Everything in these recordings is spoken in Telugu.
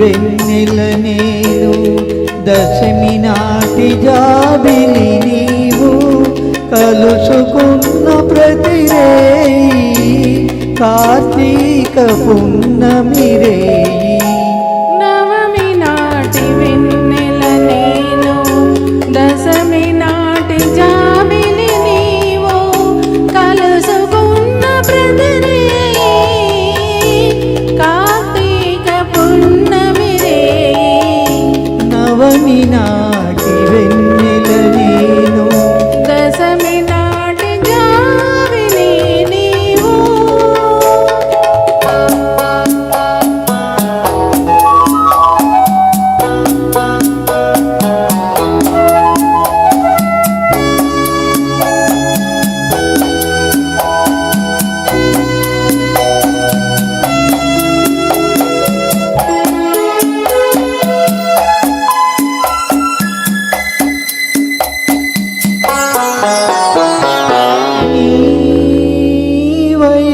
వెన్నెల నేను దశమి నాటి జాబిలి నీవు కలుసుకున్న ప్రతిరే కార్తీక పున్నమిరే না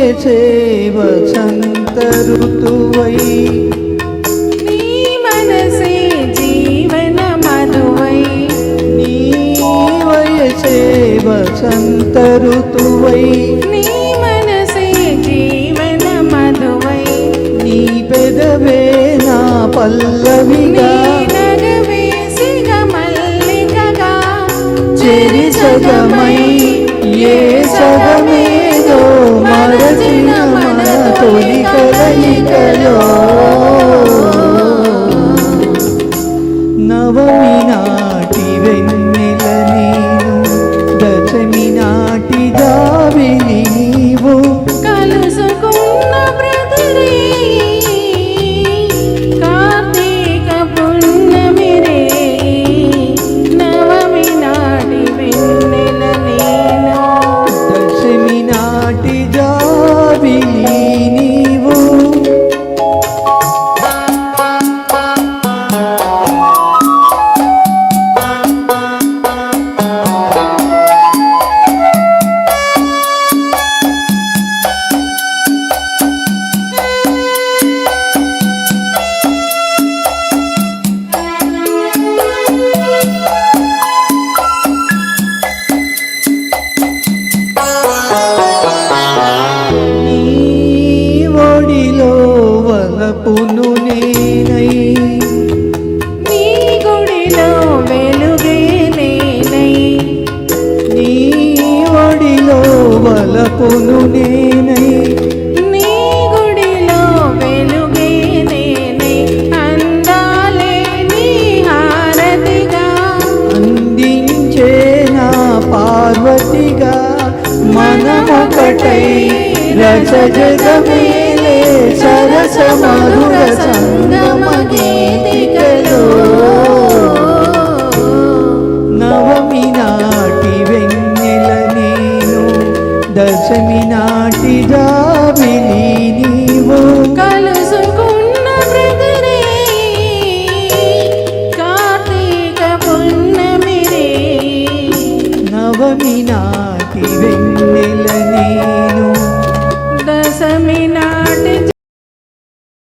వయసే వసంత ఋతువై నీ మనసే జీవన మధువై నీ వయసే వసంత ఋతువై నీ మనసే జీవన మధువై నీ పెదవే నా పల్లవిగా. చెరి సగమై ఏ సగమేదో નીકળો નવમીના వలపును నేనై. నీ గుడిలో వెలుగే నేనై. నీ ఒడిలో వలపును నేనై. నీ గుడిలో వెలుగే నేనై. అందాలే నీ హారతిగా. అందించే నా పార్వతిగా మనమొకటై రస జగమేలే నవమి నాకి వెన్నెల నేను